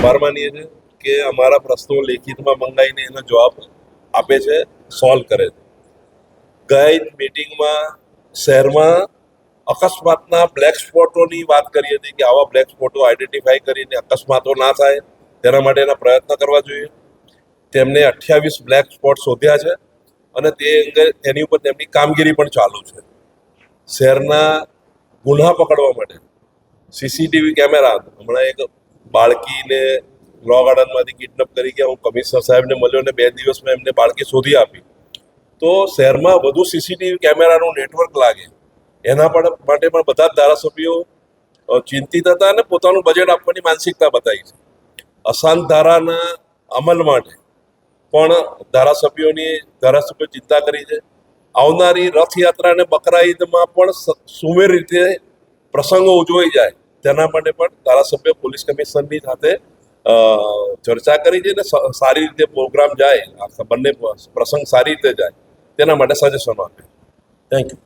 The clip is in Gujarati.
આભાર માનીએ છીએ કે અમારા પ્રશ્નો લેખિતમાં મંગાવીને એનો જવાબ આપે છે સોલ્વ કરે છે. ગઈ મિટિંગમાં શહેરમાં અકસ્માતના બ્લેક સ્પોટોની વાત કરી હતી કે આવા બ્લેક સ્પોટો આઈડેન્ટિફાઈ કરીને અકસ્માતો ના થાય, તેના માટેના પ્રયત્ન કરવા જોઈએ. તેમને અઠ્યાવીસ બ્લેક સ્પોટ શોધ્યા છે અને તે અંગે તેની ઉપર તેમની કામગીરી પણ ચાલુ છે. શહેરના ગુના પકડવા માટે સીસીટીવી કેમેરા હમણાં એક બાળકીને લો ગાર્ડનમાંથી કિડનેપ કરી ગયા. હું કમિશનર સાહેબને મળ્યો ને બે દિવસમાં એમને બાળકી શોધી આપી. તો શહેરમાં વધુ સીસીટીવી કેમેરાનું નેટવર્ક લાગે. એના પણ માટે પણ બધા જ ધારાસભ્યો ચિંતિત હતા અને પોતાનું બજેટ આપવાની માનસિકતા બતાવી છે. અશાંત ધારાના અમલ માટે પણ ધારાસભ્યોની, ધારાસભ્યો ચિંતા કરી છે. આવનારી રથયાત્રા અને બકરા ઈદમાં પણ સ- સુમેળ રીતે પ્રસંગો ઉજવાઈ જાય. તેના માટે પણ ધારાસભ્ય પોલીસ કમિશનરની સાથે ચર્ચા કરી છે અને સારી રીતે પ્રોગ્રામ જાય બંને પ્રસંગ સારી રીતે જાય, તેના માટે સજેશનો આપે થેન્ક યુ